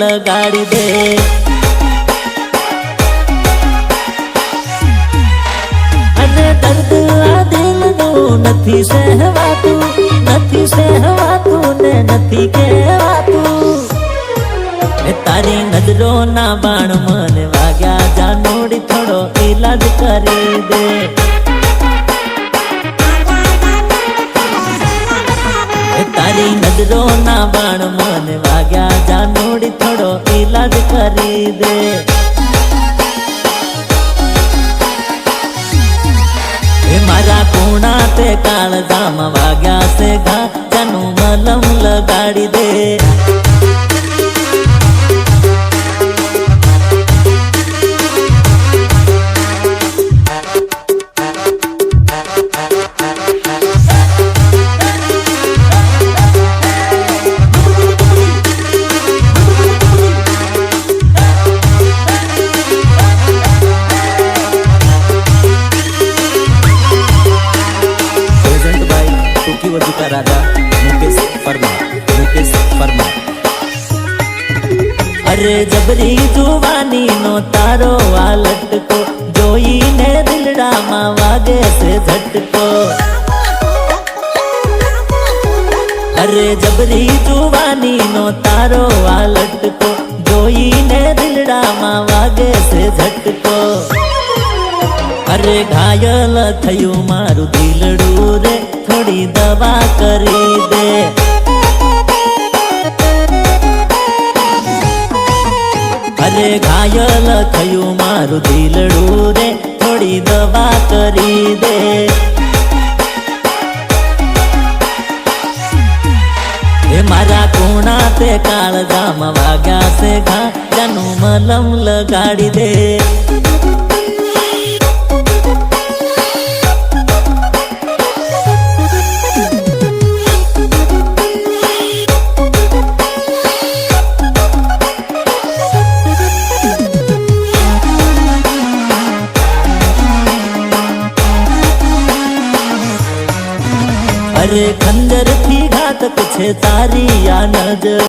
લગાડી દે અને દર્દ આ દિલનું નથી સહેવાતું નથી સહેવાતું ને નથી કહેવાતું એ તારી નજરોના બાણ મને વાગ્યા જાનોડી થોડો ઈલાજ કરી દે એ તારી નજરોના બાણ મને વાગ્યા જાનોડી થોડો ઈલાજ કરી દે. એ મારા કોણા તે કાળજામાં વાગ્યા છે ઘા જાનું મલમ લગાડી દે. કા રાજા મુકેશ પરમાર મુકેશ પરમાર અરે જબરી જુવાની નો તારો આ લટકો જોઈને દિલડામાં વાગે છે ઝટકો અરે જબરી જુવાની નો તારો આ લટકો જોઈને દિલડામાં વાગે છે ઝટકો અરે ઘાયલ થયું મારું દિલડું રે, થોડી દવા કરી દે. અરે ઘાયલ થયું મારું દિલડું રે, થોડી દવા કરી દે. મારા કોણા તે કાળજામાં વાગ્યા છે ઘા, જાનું મલમ લગાડી દે. અરે ખંજરથી ઘાતક છે તારી આ નજર